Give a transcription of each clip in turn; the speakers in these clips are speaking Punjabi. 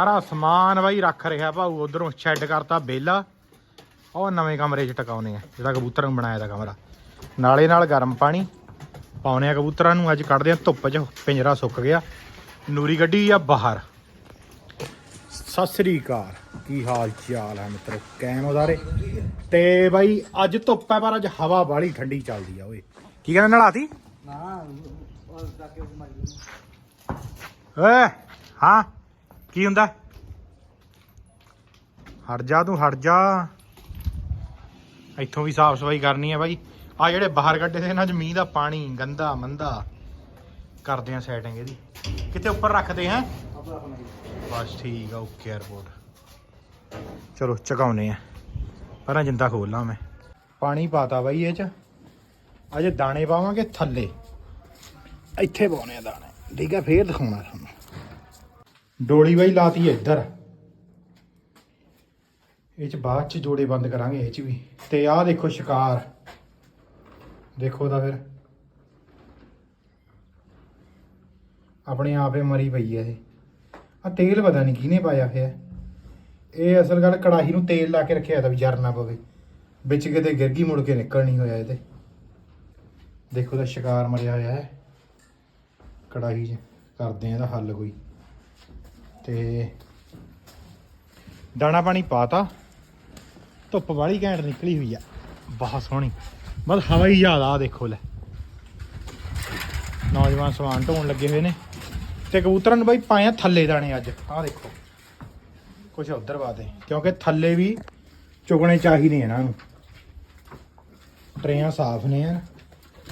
ਸਾਰਾ ਸਮਾਨ ਬਾਈ ਰੱਖ ਰਿਹਾ ਭਾਊ ਉਧਰੋਂ ਸ਼ੈੱਡ ਕਰਤਾ ਬੇਲਾ। ਉਹ ਨਵੇਂ ਕਮਰੇ 'ਚ ਟਿਕਾਉਨੇ ਆ ਜਿਹੜਾ ਕਬੂਤਰਾਂ ਨੂੰ ਬਣਾਇਆ ਦਾ ਕਮਰਾ। ਨਾਲੇ ਨਾਲ ਗਰਮ ਪਾਣੀ ਪਾਉਨੇ ਆ ਕਬੂਤਰਾਂ ਨੂੰ ਅੱਜ ਕੱਢਦੇ ਆ ਧੁੱਪ 'ਚ ਪਿੰਜਰਾ ਸੁੱਕ ਗਿਆ। ਨੂਰੀ ਗੱਡੀ ਆ ਬਾਹਰ। ਸਤਿ ਸ੍ਰੀ ਅਕਾਲ ਕੀ ਹਾਲ ਚਾਲ ਹੈ ਮਿੱਤਰੋ? ਕੈਮ ਉਦਾਰੇ ਤੇ ਬਾਈ ਅੱਜ ਧੁੱਪ ਹੈ ਪਰ ਅੱਜ ਹਵਾ ਬਾਹਲੀ ਠੰਡੀ ਚੱਲਦੀ ਆ ਓਏ। ਕੀ ਕਹਿੰਦਾ ਨਲਾਤੀ ਨਾ ਓਏ ਹਾਂ। ਕੀ ਹੁੰਦਾ? ਹਟ ਜਾ ਤੂੰ, ਹਟ ਜਾ। ਇੱਥੋਂ ਵੀ ਸਾਫ਼ ਸਫ਼ਾਈ ਕਰਨੀ ਹੈ ਬਾਈ। ਆ ਜਿਹੜੇ ਬਾਹਰ ਕੱਢੇ ਤੇ ਇਹਨਾਂ 'ਚ ਮੀਂਹ ਦਾ ਪਾਣੀ, ਗੰਦਾ ਮੰਦਾ। ਕਰਦੇ ਆ ਸੈਟਿੰਗ ਇਹਦੀ। ਕਿੱਥੇ ਉੱਪਰ ਰੱਖਦੇ ਹਾਂ ਬਸ ਠੀਕ ਆ ਓਕੇ 에어ਪੋਰਟ ਚਲੋ ਚਕਾਉਨੇ ਆ। ਪਹਿਲਾਂ ਜਿੰਦਾ ਖੋਲਣਾ ਮੈਂ। ਪਾਣੀ ਪਾਤਾ ਬਾਈ ਇਹ ਚ। ਅਜੇ ਦਾਣੇ ਪਾਵਾਂਗੇ ਥੱਲੇ। ਇੱਥੇ ਪਾਉਣੇ ਆ ਦਾਣੇ। ਠੀਕ ਆ, ਫੇਰ ਦਿਖਾਉਣਾ ਤੁਹਾਨੂੰ। ਡੋਲੀ ਬਾਈ ਲਾਤੀ ਹੈ ਇੱਧਰ। ਇਹ ਚ ਬਾਅਦ ਚ ਜੋੜੇ ਬੰਦ ਕਰਾਂਗੇ, ਇਹ ਚ ਵੀ। ਤੇ ਆਹ ਦੇਖੋ ਸ਼ਿਕਾਰ। ਦੇਖੋ ਤਾਂ ਫਿਰ। ਆਪਣੇ ਆਪੇ ਮਰੀ ਪਈ ਹੈ ਇਹ। ਆ ਤੇਲ ਪਤਾ ਨਹੀਂ ਕਿਹਨੇ ਪਾਇਆ ਹੋਇਆ ਇਹ ਅਸਲ ਗੱਲ ਕੜਾਹੀ ਨੂੰ ਤੇਲ ਲਾ ਕੇ ਰੱਖਿਆ ਤਾਂ ਵੀ ਜਰ ਨਾ ਪਵੇ। ਵਿੱਚ ਕਿਤੇ ਗਿਰਗੀ ਮੁੜ ਕੇ ਨਿਕਲ ਨਹੀਂ ਹੋਇਆ ਇਹਦੇ। ਦੇਖੋ ਦਾ ਸ਼ਿਕਾਰ ਮਰਿਆ ਹੋਇਆ ਹੈ। ਕੜਾਹੀ 'ਚ। ਕਰਦੇ ਆ ਇਹਦਾ ਹੱਲ ਕੋਈ। ਤੇ ਦਾਣਾ ਪਾਣੀ ਪਾਤਾ। ਧੁੱਪ ਵਾਲੀ ਘੈਂਟ ਨਿਕਲੀ ਹੋਈ ਆ। ਬਹੁਤ ਸੋਹਣੀ। ਬਸ ਹਵਾ ਹੀ ਜ਼ਿਆਦਾ ਆ, ਦੇਖੋ ਲੈ। ਨੌਜਵਾਨ ਸਵਾਨ ਢੋਣ ਲੱਗੇ ਹੋਏ ਨੇ। ਤੇ ਕਬੂਤਰਾਂ ਨੂੰ ਬਾਈ ਪਾਇਆ ਥੱਲੇ ਦਾਣੇ ਅੱਜ। ਆਹ ਦੇਖੋ। ਕੁਛ ਉਧਰ ਬਾਦੇ ਕਿਉਂਕਿ ਥੱਲੇ ਵੀ ਚੁਗਣੇ ਚਾਹੀਦੇ ਇਹਨਾਂ ਨੂੰ। ਟਰੇਆਂ ਸਾਫ਼ ਨੇ ਆ।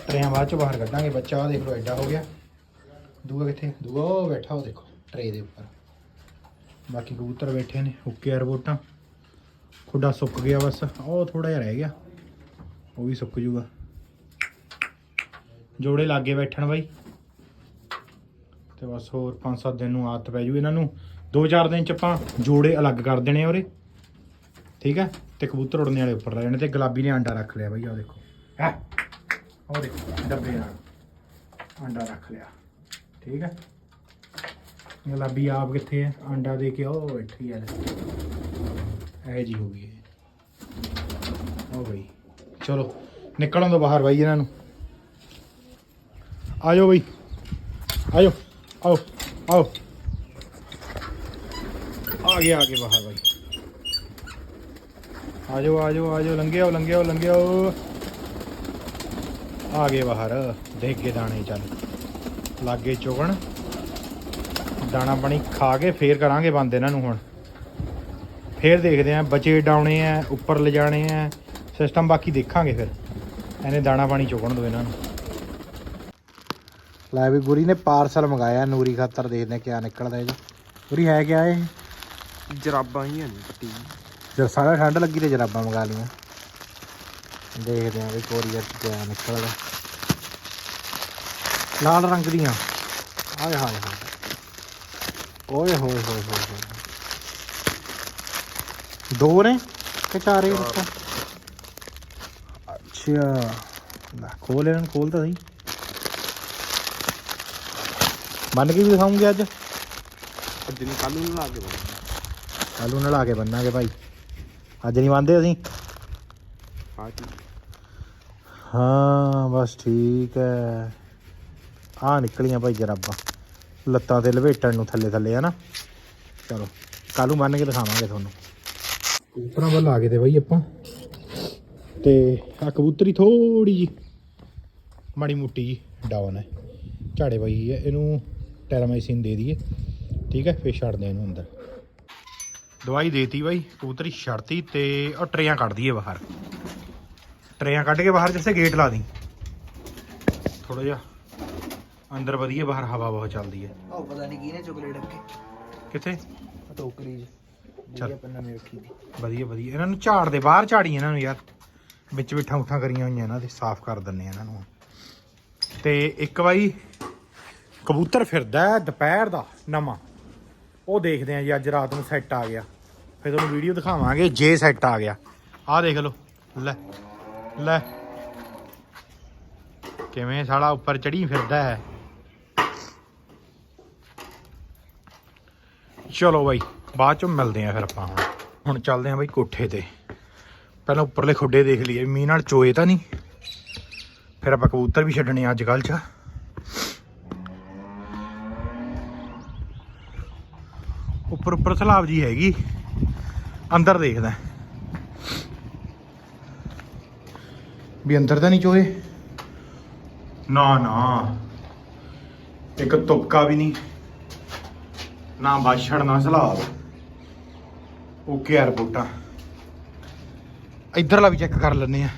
ਟਰੇਆਂ ਬਾਅਦ ਚ ਬਾਹਰ ਕੱਢਾਂਗੇ। ਬੱਚਾ ਆਹ ਦੇਖ ਲਓ ਐਡਾ ਹੋ ਗਿਆ। ਦੂਆ ਕਿੱਥੇ? ਦੂਆ ਉਹ ਬੈਠਾ ਉਹ ਦੇਖੋ, ਟਰੇ ਦੇ ਉੱਪਰ। ਬਾਕੀ ਕਬੂਤਰ ਬੈਠੇ ਨੇ, ਹੁੱਕੇ ਰਬੋਟਾਂ ਖੁੱਡਾ ਸੁੱਕ ਗਿਆ ਬਸ, ਉਹ ਥੋੜਾ ਜਿਹਾ ਰਹਿ ਗਿਆ। ਉਹ ਵੀ ਸੁੱਕ ਜੂਗਾ ਜੋੜੇ ਲਾਗੇ ਬੈਠਣ ਬਾਈ। ਤੇ ਬਸ ਹੋਰ 5-7 ਦਿਨ ਨੂੰ ਆਦਤ ਪੈ ਜੂ ਇਹਨਾਂ ਨੂੰ। 2-4 ਦਿਨ ਚ ਆਪਾਂ ਜੋੜੇ ਅਲੱਗ ਕਰ ਦੇਣੇ ਆ ਠੀਕ ਹੈ ਤੇ ਕਬੂਤਰ ਉੜਨੇ ਵਾਲੇ ਉੱਪਰ ਰਹਿ ਜਾਣੇ ਤੇ ਗੁਲਾਬੀ ਨੇ ਆਂਡਾ ਰੱਖ ਲਿਆ ਬਾਈ, ਆਹ ਦੇਖੋ। ਹੈ? ਉਹ ਦੇਖੋ, ਡੱਬੇ ਨਾਲ ਆਂਡਾ ਰੱਖ ਲਿਆ। ਠੀਕ ਹੈ ਗੁਲਾਬੀ ਆਪ ਕਿੱਥੇ ਹੈ ਆਂਡਾ ਦੇ ਕੇ ਉਹ ਬੈਠੀ ਯਾਰ ਇਹ ਜੀ ਹੋ ਗਈ ਇਹ। ਉਹ ਬਈ ਚਲੋ ਨਿਕਲਣ ਤੋਂ ਬਾਹਰ ਬਾਈ ਇਹਨਾਂ ਨੂੰ ਆਜੋ ਬਈ ਆਜੋ ਆਓ ਆਓ ਆ ਗਏ ਆ ਗਏ ਬਾਹਰ ਬਾਈ ਆਜੋ ਆਜੋ ਆਜੋ ਲੰਘੇ ਆਓ ਲੰਘੇ ਆਓ ਲੰਘੇ ਆਓ ਆ ਗਏ ਬਾਹਰ ਦੇਖ ਕੇ ਦਾਣੇ ਚੱਲ ਲਾਗੇ ਚੁਗਣ ਦਾਣਾ ਪਾਣੀ ਖਾ ਕੇ ਫੇਰ ਕਰਾਂਗੇ ਬੰਦ ਇਹਨਾਂ ਨੂੰ ਹੁਣ। ਫੇਰ ਦੇਖਦੇ ਆਂ ਬਚੇ ਡਾਉਣੇ ਆ ਉੱਪਰ ਲਿਜਾਣੇ ਆ ਸਿਸਟਮ ਬਾਕੀ ਦੇਖਾਂਗੇ ਫਿਰ। ਇਹਨੇ ਦਾਣਾ ਪਾਣੀ ਚੁਗਣ ਦੋ ਇਹਨਾਂ ਨੂੰ। ਲੈ ਵੀ ਗੁਰੀ ਨੇ ਪਾਰਸਲ ਮੰਗਾਇਆ ਨੂਰੀ ਖਾਤਰ ਦੇਖਦੇ ਆ ਕਿਆ ਨਿਕਲਦਾ ਇਹ ਗੁਰੀ ਹੈ ਕਿਆ ਇਹ? ਜਰਾਬਾਂ ਹੀ ਨਹੀਂ ਪੱਟੀ। ਜਦ ਸਾਰਾ ਠੰਡ ਲੱਗੀ ਤੇ ਜਰਾਬਾਂ ਮੰਗਾ ਲਈਆਂ। ਦੇਖਦੇ ਆਂ ਵੀ ਕੋਰੀਅਰ ਚ ਕਿਆ ਨਿਕਲਦਾ। ਲਾਲ ਰੰਗ ਦੀਆਂ। ਆਏ ਹਾਏ ਹਾਏ। ਓਏ ਹੋਏ ਹੋਏ ਹੋਏ ਹੋਏ। ਦੋ ਨੇ ਕਿ ਚਾਰ ਹੀ ਦਿੱਤਾ ਅੱਛਾ। ਲੈ ਖੋਲ ਇਹਨਾਂ ਨੂੰ ਖੋਲ ਤਾਂ ਸਹੀ। ਮੰਨ ਕੇ ਵੀ ਦਿਖਾਉਂਗੇ ਅੱਜ। ਅੱਜ ਨਹੀਂ ਕੱਲ ਨੂੰ ਲਾ ਕੇ ਬੋਲਣਾ ਆਲੂ ਨਾਲ ਆ ਕੇ ਬੰਨਾਂਗੇ ਭਾਈ। ਅੱਜ ਨਹੀਂ ਮੰਨਦੇ ਅਸੀਂ। ਹਾਂ ਜੀ ਹਾਂ। ਬਸ ਠੀਕ ਹੈ। ਆ ਨਿਕਲੀਆਂ ਭਾਈ ਜਰਾਬਾਂ। ਲੱਤਾਂ ਤੇ ਲਵੇਟਣ ਨੂੰ ਥੱਲੇ ਥੱਲੇ ਹਨਾ ਚਲੋ ਕੱਲ ਨੂੰ ਬੰਨ ਕੇ ਦਿਖਾਵਾਂਗੇ ਤੁਹਾਨੂੰ। ਕਬੂਤਰਾਂ ਵੱਲ ਆ ਗਏ ਤੇ ਬਾਈ ਆਪਾਂ। ਤੇ ਆ ਕਬੂਤਰੀ ਥੋੜੀ ਜੀ ਮਾੜੀ ਮੁੱਟੀ ਜੀ ਡਾਊਨ ਹੈ। ਝਾੜੇ ਪਈ ਹੈ ਇਹਨੂੰ ਟੈਰਾਮਾਈਸਿਨ ਦੇ ਦਈਏ। ਠੀਕ ਹੈ ਫੇਰ ਛੱਡਦੇ ਇਹਨੂੰ ਅੰਦਰ। ਦਵਾਈ ਦੇਤੀ ਬਾਈ ਕਬੂਤਰੀ ਛੱਡਤੀ ਤੇ ਉਹ ਟਰੇਆਂ ਕੱਢ ਦਈਏ ਬਾਹਰ। ਟਰੇਆਂ ਕੱਢ ਕੇ ਬਾਹਰ ਜਿਸੇ ਗੇਟ ਲਾ ਦੀ। ਥੋੜਾ ਜਿਹਾ ਅੰਦਰ ਵਧੀਆ ਬਾਹਰ ਹਵਾ ਬਹੁਤ ਚੱਲਦੀ ਹੈ। ਉਹ ਪਤਾ ਨਹੀਂ ਕਿਹਨੇ ਚੋਕਲੇਟ ਅੱਗੇ ਕਿੱਥੇ? ਟੋਕਰੀ ਚ ਚੱਲ। ਜਿਹੜੀ ਆਪਾਂ ਨਵੀਂ ਰੱਖੀ ਦੀ ਵਧੀਆ ਵਧੀਆ। ਇਹਨਾਂ ਨੂੰ ਝਾੜ ਦੇ ਬਾਹਰ ਝਾੜੀ ਇਹਨਾਂ ਨੂੰ ਯਾਰ। ਵਿੱਚ ਬਿਠਾ ਉਠਾ ਕਰੀਆਂ ਹੋਈਆਂ ਇਹਨਾਂ ਦੇ ਸਾਫ਼ ਕਰ ਦਿੰਨੇ ਆ ਇਹਨਾਂ ਨੂੰ। ਤੇ ਇੱਕ ਵਾਰੀ ਕਬੂਤਰ ਫਿਰਦਾ ਹੈ ਦੁਪਹਿਰ ਦਾ ਨਵਾਂ। ਉਹ ਦੇਖਦੇ ਆ ਜੀ ਅੱਜ ਰਾਤ ਨੂੰ ਸੈੱਟ ਆ ਗਿਆ। ਫਿਰ ਤੁਹਾਨੂੰ ਵੀਡੀਓ ਦਿਖਾਵਾਂਗੇ ਜੇ ਸੈੱਟ ਆ ਗਿਆ। ਆਹ ਦੇਖ ਲਓ। ਲੈ ਲੈ। ਕਿਵੇਂ ਸਾਲਾ ਉੱਪਰ ਚੜੀ ਫਿਰਦਾ ਹੈ। ਚਲੋ ਬਾਈ, ਬਾਅਦ ਚੋਂ ਮਿਲਦੇ ਆ ਫਿਰ ਆਪਾਂ ਹੁਣ। ਹੁਣ ਚੱਲਦੇ ਆ ਬਾਈ ਕੋਠੇ ਤੇ। ਪਹਿਲਾਂ ਉੱਪਰਲੇ ਖੁੱਡੇ ਦੇਖ ਲਈਏ, ਮੀਂਹ ਨਾਲ ਚੋਏ ਤਾਂ ਨਹੀਂ। ਫਿਰ ਆਪਾਂ ਕਬੂਤਰ ਵੀ ਛੱਡਣੇ ਅੱਜ ਕੱਲ੍ਹ ਚ। ਉੱਪਰ ਉੱਪਰ ਸਲਾਬ ਜੀ ਹੈਗੀ। ਅੰਦਰ ਦੇਖਦਾ। ਵੀ ਅੰਦਰ ਤਾਂ ਨਹੀਂ ਚੋਏ? ਨਾ ਨਾ। ਇੱਕ ਤੁਪਕਾ ਵੀ ਨਹੀਂ। ਨਾ ਬਾਛੜ ਨਾ ਸਲਾਬ ਓਕੇ ਯਾਰ ਬੂਟਾ ਇਧਰਲਾ ਵੀ ਚੈੱਕ ਕਰ ਲੈਨੇ ਆ।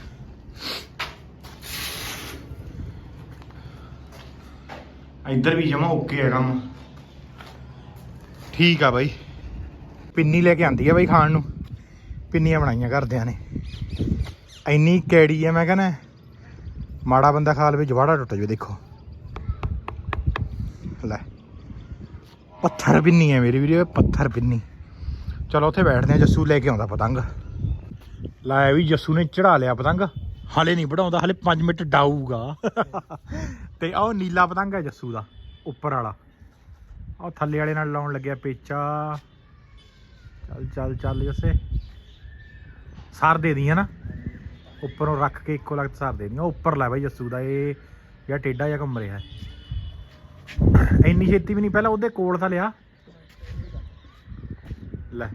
ਇੱਧਰ ਵੀ ਜਮਾ ਓਕੇ ਹੈ ਕੰਮ। ਠੀਕ ਆ ਬਾਈ। ਪਿੰਨੀ ਲੈ ਕੇ ਆਂਦੀ ਆ ਬਾਈ ਖਾਣ ਨੂੰ। ਪਿੰਨੀਆਂ ਬਣਾਈਆਂ ਘਰਦਿਆਂ ਨੇ। ਇੰਨੀ ਕੈੜੀ ਆ, ਮੈਂ ਕਹਿੰਦਾ, ਮਾੜਾ ਬੰਦਾ ਖਾ ਲਵੇ, ਜਵਾੜਾ ਟੁੱਟ ਜਾਵੇ, ਦੇਖੋ। ਲੈ। ਪੱਥਰ ਪਿੰਨੀ ਹੈ ਮੇਰੀ ਵੀਡੀਓ ਪੱਥਰ ਪਿੰਨੀ। ਚਲੋ ਉੱਥੇ ਬੈਠਦੇ ਆ, ਜੱਸੂ ਲੈ ਕੇ ਆਉਂਦਾ ਪਤੰਗ। ਲਾਇਆ ਵੀ ਜੱਸੂ ਨੇ ਚੜਾ ਲਿਆ ਪਤੰਗ। ਹਾਲੇ ਨਹੀਂ ਵਢਾਉਂਦਾ, ਹਾਲੇ 5 ਮਿੰਟ ਡਾਊਗਾ। ਤੇ ਆਹ ਨੀਲਾ ਪਤੰਗ ਹੈ ਜੱਸੂ ਦਾ, ਉੱਪਰ ਵਾਲਾ। ਆਹ ਥੱਲੇ ਵਾਲੇ ਨਾਲ ਲਾਉਣ ਲੱਗਿਆ ਪੇਚਾ। ਚੱਲ ਚੱਲ ਚੱਲ ਜੱਸੇ। ਸਾਰ ਦੇ ਦੀ ਨਾ ਉੱਪਰੋਂ ਰੱਖ ਕੇ ਇੱਕੋ ਲਗਤ ਸਾਰ ਦੇ ਉਹ ਉੱਪਰ ਲੈ ਬਾਈ ਜੱਸੂ ਦਾ, ਇਹ ਜਾਂ ਟੇਡਾ ਜਾਂ ਘੁੰਮ ਰਿਹਾ। ਇੰਨੀ ਛੇਤੀ ਵੀ ਨਹੀਂ, ਪਹਿਲਾਂ ਉਹਦੇ ਕੋਲ ਤਾਂ ਲਿਆ। ਲੈ।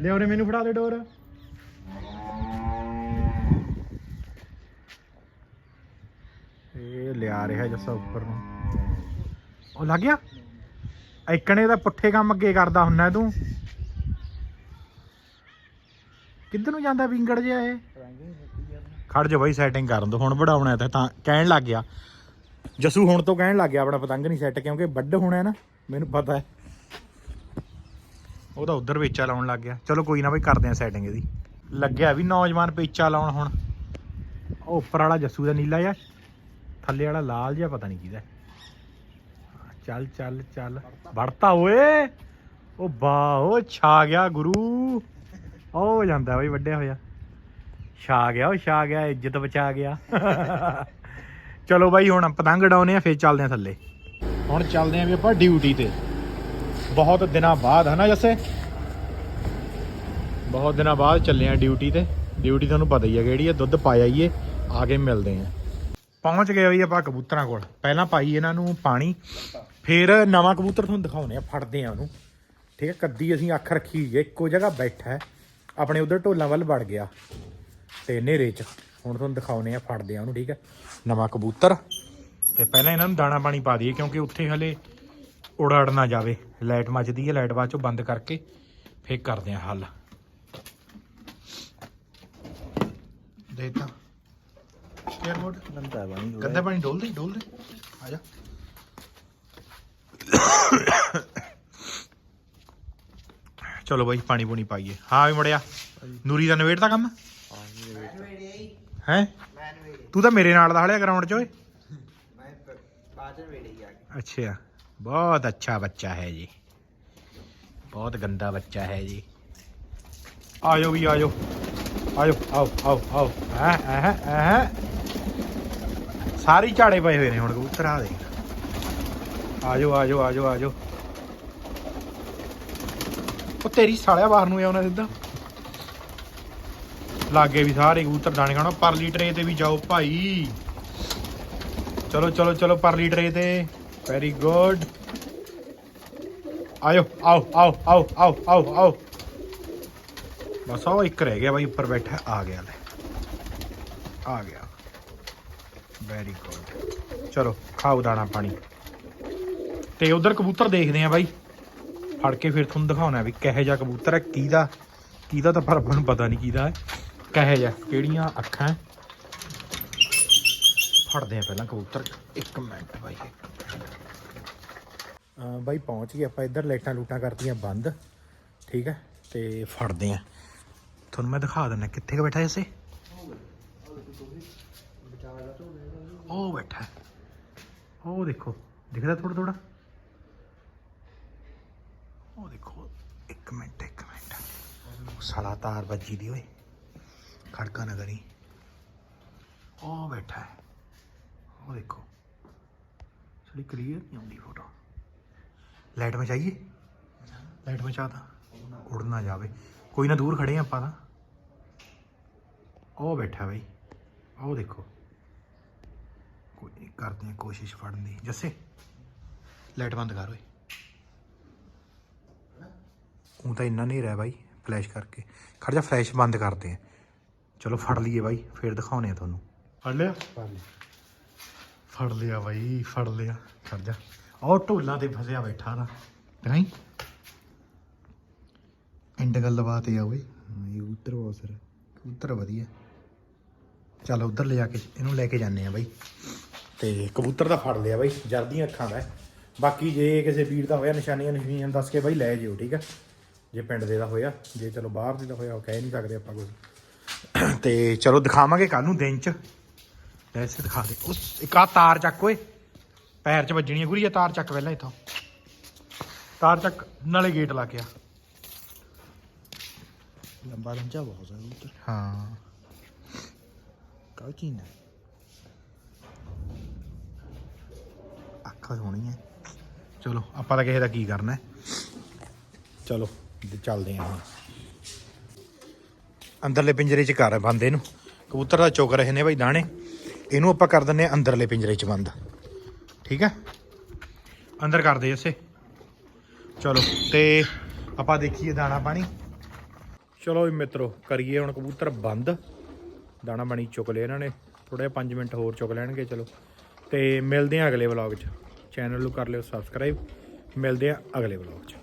ਲਿਓ ਮੈਨੂੰ ਫੜਾ ਦੇ ਡੋਰ। ਇਹ ਲਿਆ ਰਿਹਾ ਜੱਸਾ ਉੱਪਰ ਨੂੰ। ਉਹ ਲੱਗ ਗਿਆ? ਐਕਣੇ ਦਾ ਪੁੱਠੇ ਕੰਮ ਅੱਗੇ ਕਰਦਾ ਹੁੰਨਾ ਤੂੰ। ਕਿੱਧਰ ਨੂੰ ਜਾਂਦਾ ਵਿੰਗੜ ਜਿਹਾ ਇਹ? ਖੜ ਜਾ ਬਾਈ ਸੈਟਿੰਗ ਕਰਨ ਦੋ, ਹੁਣ ਵੜਾਉਣਾ ਤਾਂ ਕਹਿਣ ਲੱਗ ਗਿਆ। ਜਸੂ ਹੁਣ ਤੋਂ ਕਹਿਣ ਲੱਗ ਗਿਆ, ਆਪਣਾ ਪਤੰਗ ਨਹੀਂ ਸੈੱਟ ਕਿਉਂਕਿ ਵੱਡ ਹੋਣਾ ਹੈ ਨਾ, ਮੈਨੂੰ ਪਤਾ ਹੈ। ਉਹਦਾ ਉਧਰ ਵੇਚਾ ਲਾਉਣ ਲੱਗ ਗਿਆ। ਚਲੋ ਕੋਈ ਨਾ ਬਈ, ਕਰਦੇ ਆ ਸੈਟਿੰਗ ਇਹਦੀ। ਲੱਗਿਆ ਵੀ ਨੌਜਵਾਨ ਪੇਚਾ ਲਾਉਣ ਹੁਣ। ਉਹ ਉੱਪਰ ਵਾਲਾ ਜੱਸੂ ਦਾ ਨੀਲਾ ਜਿਹਾ, ਥੱਲੇ ਵਾਲਾ ਲਾਲ ਜਿਹਾ, ਪਤਾ ਨਹੀਂ ਕਿਹਦਾ ਚੱਲ ਚੱਲ ਚੱਲ। ਵੜਤਾ ਓਏ! ਉਹ ਵਾਹ ਛਾ ਗਿਆ ਗੁਰੂ। ਉਹ ਜਾਂਦਾ ਬਈ, ਵੱਡਿਆ ਹੋਇਆ। ਛਾ ਗਿਆ, ਉਹ ਛਾ ਗਿਆ, ਇੱਜ਼ਤ ਬਚਾ ਗਿਆ। ਚਲੋ ਬਾਈ ਹੁਣ ਪਤੰਗ ਡਾਉਨੇ ਆ ਫੇਰ ਚੱਲਦੇ ਆ ਥੱਲੇ। ਹੁਣ ਚੱਲਦੇ ਆ ਵੀ ਆਪਾਂ ਡਿਊਟੀ ਤੇ। ਬਹੁਤ ਦਿਨਾਂ ਬਾਅਦ ਹਨਾ ਜੱਸੇ? ਬਹੁਤ ਦਿਨਾਂ ਬਾਅਦ ਚੱਲੇ ਆ ਡਿਊਟੀ ਤੇ। ਡਿਊਟੀ ਤੁਹਾਨੂੰ ਪਤਾ ਹੀ ਆ ਕਿਹੜੀ ਆ ਦੁੱਧ ਪਾਇਆ ਹੀ ਏ ਆ ਕੇ ਮਿਲਦੇ ਆ। ਪਹੁੰਚ ਗਏ ਬਈ ਆਪਾਂ ਕਬੂਤਰਾਂ ਕੋਲ। ਪਹਿਲਾਂ ਪਾਈ ਇਹਨਾਂ ਨੂੰ ਪਾਣੀ ਫਿਰ ਨਵਾਂ ਕਬੂਤਰ ਤੁਹਾਨੂੰ ਦਿਖਾਉਨੇ ਆ ਫੜਦੇ ਆ ਉਹਨੂੰ। ਠੀਕ ਹੈ ਕੱਦੀ ਅਸੀਂ ਅੱਖ ਰੱਖੀ ਇੱਕੋ ਜਗ੍ਹਾ ਬੈਠਾ ਹੈ। ਆਪਣੇ ਉਧਰ ਢੋਲਾਂ ਵੱਲ ਵੜ ਗਿਆ ਤੇ ਹਨੇਰੇ 'ਚ। ਹੁਣ ਤੁਹਾਨੂੰ ਦਿਖਾਉਨੇ ਆ ਫੜਦੇ ਆ ਉਹਨੂੰ ਠੀਕ ਹੈ? ਨਵਾਂ ਕਬੂਤਰ। ਤੇ ਪਹਿਲਾਂ ਇਹਨਾਂ ਨੂੰ ਦਾਣਾ ਪਾਣੀ ਪਾ ਦਈਏ ਕਿਉਂਕਿ ਉੱਥੇ ਹਲੇ ਉੜ ਅੜ ਨਾ ਜਾਵੇ। ਲਾਈਟ ਮੱਚਦੀ ਹੈ ਲਾਈਟ ਬਾਅਦ ਚੋਂ ਬੰਦ ਕਰਕੇ ਫੇਰ ਕਰਦੇ ਆ ਹੱਲ। ਦੇਤਾ। ਏਅਰਪੋਰਟ ਗੰਦਾ ਬਣੀ ਗੰਦਾ ਪਾਣੀ ਡੋਲ ਦੇ ਡੋਲ ਦੇ ਆ ਜਾ। ਚਲੋ ਬਾਈ ਪਾਣੀ ਪੂਣੀ ਪਾਈਏ। ਹਾਂ ਵੀ ਮੁੜਿਆ। ਨੂਰੀ ਦਾ ਨਵੇੜ ਦਾ ਕੰਮ? ਹੈ? ਤੂੰ ਤਾਂ ਮੇਰੇ ਨਾਲ ਦਾ ਹਲਿਆ ਗਰਾਊਂਡ 'ਚ ਓਏ। ਮੈਂ ਬਾਜਰ ਵੇੜੇ ਹੀ ਆ ਗਿਆ ਅੱਛਾ। ਬਹੁਤ ਅੱਛਾ ਬੱਚਾ ਹੈ ਜੀ। ਬਹੁਤ ਗੰਦਾ ਬੱਚਾ ਹੈ ਜੀ। ਆਜੋ ਵੀ ਆਜੋ। ਆਜੋ ਆਓ ਆਓ ਆਓ। ਹੈ ਹੈ ਹੈ ਸਾਰੀ ਝਾੜੇ ਪਏ ਹੋਏ ਨੇ ਹੁਣ ਕਬੂਤਰ ਆ ਦੇ ਆਜੋ ਆਜੋ ਆਜੋ ਆਜੋ। ਉਹ ਤੇਰੀ ਸਾਲਿਆ ਬਾਹਰ ਨੂੰ ਆਉਣਾ ਸਿੱਧਾ। ਲਾਗੇ ਵੀ ਸਾਰੇ ਕਬੂਤਰ ਦਾਣੇ ਖਾਣਾ ਪਰਲੀ ਟਰੇ ਤੇ ਵੀ ਜਾਓ ਭਾਈ। ਚਲੋ ਚਲੋ ਚਲੋ ਪਰਲੀ ਟਰੇ ਤੇ। ਵੈਰੀ ਗੁੱਡ ਆਇਓ, ਆਓ ਆਓ ਆਓ ਆਓ ਆਓ ਆਓ। ਬਸ ਉਹ ਇੱਕ ਰਹਿ ਗਿਆ ਬਾਈ, ਉੱਪਰ ਬੈਠਾ, ਆ ਗਿਆ ਲੈ। ਆ ਗਿਆ। ਵੈਰੀ ਗੁੱਡ ਚਲੋ, ਖਾਓ ਦਾਣਾ ਪਾਣੀ। ਤੇ ਉਧਰ ਕਬੂਤਰ ਦੇਖਦੇ ਆ ਬਾਈ। ਫੜ ਕੇ ਫਿਰ ਤੁਹਾਨੂੰ ਦਿਖਾਉਣਾ ਵੀ ਕਿਹੋ ਜਿਹਾ ਕਬੂਤਰ ਹੈ, ਕਿਹਦਾ ਕਿਹਦਾ ਤਾਂ ਪਰ ਆਪਾਂ ਨੂੰ ਪਤਾ ਨਹੀਂ ਕਿਹਦਾ ਹੈ। ਕਿਹੋ ਜਿਹਾ ਕਿਹੜੀਆਂ ਅੱਖਾਂ? ਫੜਦੇ ਆ ਪਹਿਲਾਂ ਕਬੂਤਰ। ਇੱਕ ਮਿੰਟ ਬਾਈ। ਅਹ ਬਾਈ ਪਹੁੰਚ ਗਏ ਆਪਾਂ ਇੱਧਰ, ਲਾਈਟਾਂ ਲੂਟਾਂ ਕਰਤੀਆਂ ਬੰਦ। ਠੀਕ ਹੈ? ਤੇ ਫੜਦੇ ਆ। ਤੁਹਾਨੂੰ ਮੈਂ ਦਿਖਾ ਦਿੰਦਾ ਕਿੱਥੇ ਕੁ ਬੈਠਾ ਐਸੇ ਉਹ ਬੈਠਾ। ਉਹ ਦੇਖੋ। ਦਿਖਦਾ ਥੋੜਾ ਥੋੜਾ ਉਹ ਦੇਖੋ। ਇੱਕ ਮਿੰਟ ਇੱਕ ਮਿੰਟ। ਉਹ ਸਾਲਾ ਤਾਰ ਵੱਜੀ ਦੀ ਓਏ। ਖੜਕਾ ਨਾ ਕਰੀ। ਉਹ ਬੈਠਾ ਹੈ। ਉਹ ਦੇਖੋ। ਥੋੜੀ ਕਲੀਅਰ ਨਹੀਂ ਆਉਂਦੀ ਫੋਟੋ ਲਾਈਟ ਮਚਾਈਏ? ਲਾਈਟ ਮਚਾ ਦਾ ਉੜ ਨਾ ਜਾਵੇ। ਕੋਈ ਨਾ ਦੂਰ ਖੜੇ ਆਪਾਂ ਤਾਂ। ਉਹ ਬੈਠਾ ਬਈ। ਉਹ ਦੇਖੋ। ਕੋਈ ਕਰਦੇ ਆ ਕੋਸ਼ਿਸ਼ ਫੜਨ ਦੀ। ਜੱਸੇ ਲਾਈਟ ਬੰਦ ਕਰ ਓਏ। ਉਹ ਤਾਂ ਇੰਨਾ ਨਹੀਂ ਰਹਿ ਬਾਈ ਫਲੈਸ਼ ਕਰਕੇ। ਖੜ ਜਾ ਫਲੈਸ਼ ਬੰਦ ਕਰਦੇ ਆ ਚਲੋ ਫੜ ਲਈਏ ਬਾਈ ਫੇਰ ਦਿਖਾਉਣੇ ਆ ਤੁਹਾਨੂੰ। ਫੜ ਲਿਆ? ਫੜ ਲਿਆ ਬਾਈ ਫੜ ਲਿਆ। ਖੜ ਜਾ। ਉਹ ਢੋਲਾਂ ਤੇ ਫਸਿਆ ਬੈਠਾ ਨਾ। ਨਹੀਂ ਐਂਡ ਗੱਲਬਾਤ ਇਹ ਆ ਓਏ ਇਹ ਉੱਤਰ ਬਹੁਤ ਸਰ। ਕਬੂਤਰ ਵਧੀਆ। ਚੱਲ ਉਧਰ ਲੈ ਜਾ ਕੇ ਇਹਨੂੰ ਲੈ ਕੇ ਜਾਂਦੇ ਆ ਬਾਈ। ਤੇ ਕਬੂਤਰ ਦਾ ਫੜ ਲਿਆ ਬਾਈ ਜਰਦੀਆਂ ਅੱਖਾਂ ਦਾ। ਬਾਕੀ ਜੇ ਕਿਸੇ ਵੀਰ ਦਾ ਹੋਇਆ ਨਿਸ਼ਾਨੀਆਂ ਨਿਸ਼ਾਨੀਆਂ ਦੱਸ ਕੇ ਬਾਈ ਲੈ ਜਿਓ ਠੀਕ ਹੈ ਜੇ ਪਿੰਡ ਦੇ ਦਾ ਹੋਇਆ ਜੇ ਚਲੋ ਬਾਹਰ ਦੇ ਦਾ ਹੋਇਆ ਉਹ ਕਹਿ ਨਹੀਂ ਸਕਦੇ ਆਪਾਂ ਕੁਝ ਤੇ ਚਲੋ ਦਿਖਾਵਾਂਗੇ ਕੱਲ ਨੂੰ ਦਿਨ ਚ। ਐਸੇ ਦਿਖਾ ਦੇ। ਉਸ ਇੱਕ ਆ ਤਾਰ ਚੱਕ ਓਏ। ਪੈਰ ਚ ਵੱਜਣੀ ਹੈ ਗੁਰੀ ਇਹ ਤਾਰ ਚੱਕ ਪਹਿਲਾਂ ਇੱਥੋਂ। ਤਾਰ ਚੱਕ ਨਾਲੇ ਗੇਟ ਲਾ ਕੇ ਆ। ਲੰਬਾ ਲੰਚਾ ਬਹੁਤ ਹੈ ਉੱਤਰ ਹਾਂ। ਕਾਹ ਕੀ ਨਾ? ਅੱਖਾਂ ਸੋਹਣੀ ਹੈ ਚਲੋ ਆਪਾਂ ਤਾਂ ਕਿਸੇ ਦਾ ਕੀ ਕਰਨਾ ਚਲੋ ਚੱਲਦੇ ਹਾਂ ਹੁਣ। ਅੰਦਰਲੇ ਪਿੰਜਰੇ 'ਚ ਕਰ ਬੰਦ ਇਹਨੂੰ ਕਬੂਤਰ ਦਾ ਚੁਗ ਰਹੇ ਨੇ ਬਾਈ ਦਾਣੇ। ਇਹਨੂੰ ਆਪਾਂ ਕਰ ਦਿੰਨੇ ਆ ਅੰਦਰਲੇ ਪਿੰਜਰੇ 'ਚ ਬੰਦ। ਠੀਕ ਹੈ ਅੰਦਰ ਕਰ ਦੇ ਇਸੇ। ਚਲੋ, ਤੇ ਆਪਾਂ ਦੇਖੀਏ ਦਾਣਾ ਪਾਣੀ। ਚਲੋ ਵੀ ਮਿੱਤਰੋ, ਕਰੀਏ ਹੁਣ ਕਬੂਤਰ ਬੰਦ। ਦਾਣਾ ਪਾਣੀ ਚੁੱਕ ਲਿਆ ਇਹਨਾਂ ਨੇ। ਥੋੜਾ ਜਿਹਾ 5 ਮਿੰਟ ਹੋਰ ਚੁੱਕ ਲੈਣਗੇ, ਚਲੋ। ਤੇ ਮਿਲਦੇ ਆ ਅਗਲੇ ਵਲੌਗ 'ਚ। ਚੈਨਲ ਨੂੰ ਕਰ ਲਿਓ ਸਬਸਕ੍ਰਾਈਬ ਮਿਲਦੇ ਆ ਅਗਲੇ ਵਲੌਗ 'ਚ।